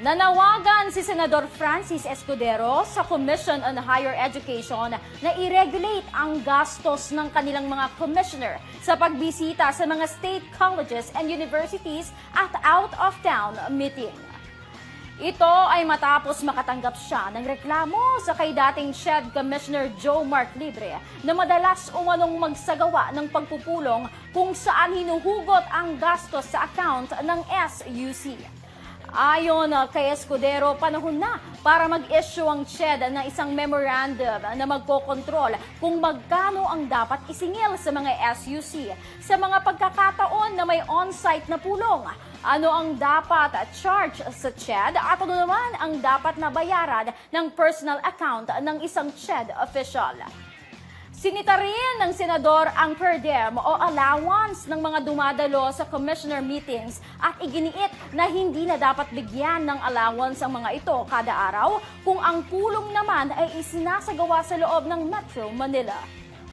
Nanawagan si Senador Francis Escudero sa Commission on Higher Education na i-regulate ang gastos ng kanilang mga commissioner sa pagbisita sa mga state colleges and universities at out-of-town meeting. Ito ay matapos makatanggap siya ng reklamo sa kay dating SHED Commissioner Joe Mark Libre na madalas umanong magsagawa ng pagpupulong kung saan hinuhugot ang gastos sa account ng SUC. Ayon uh, kay Escudero, panahon na para mag-issue ang CHED ng isang memorandum na magkokontrol kung magkano ang dapat isingil sa mga SUC sa mga pagkakataon na may on-site na pulong. Ano ang dapat charge sa CHED at ano naman ang dapat na bayaran ng personal account ng isang CHED official. Sinita rin ng senador ang per diem o allowance ng mga dumadalo sa commissioner meetings at iginiit na hindi na dapat bigyan ng allowance ang mga ito kada araw kung ang pulong naman ay isinasagawa sa loob ng Metro Manila.